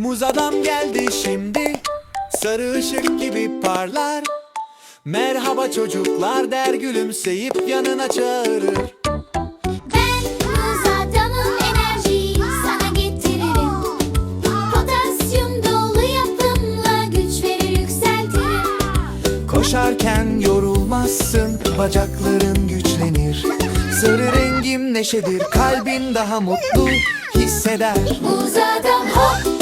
Muz adam geldi şimdi. Sarı ışık gibi parlar. Merhaba çocuklar der gülümseyip yanına çağırır. Ben muz adamım enerjiyi sana getiririm. Potasyum dolu yapımla güç verir yükseltirim. Koşarken yorulmazsın Bacakların güçlenir. Sarı rengim neşedir Kalbin daha mutlu hisseder. Muz adam hop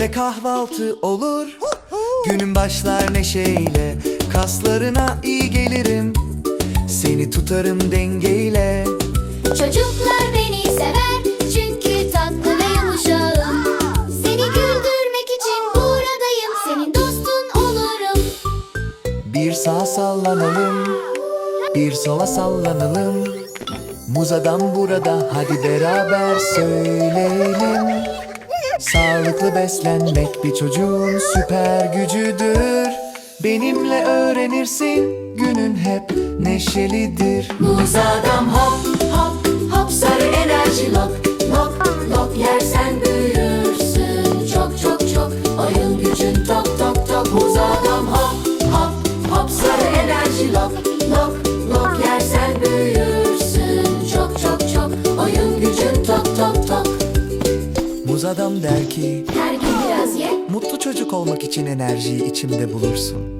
Benimle kahvaltı olur. Günün başlar neşeyle Kaslarına iyi gelirim. Seni tutarım dengeyle. Çocuklar beni sever çünkü tatlı ve yumuşağım. Seni güldürmek için buradayım senin dostun olurum. Bir sağa sallanalım Bir sola sallanalım. Muz adam burada Hadi beraber söyleyelim Sağlıklı beslenmek bir çocuğun süper gücüdür. Benimle öğrenirsin Günün hep neşelidir. Muz Muz adam der ki Her gün biraz ye. Mutlu çocuk olmak için enerjiyi içimde bulursun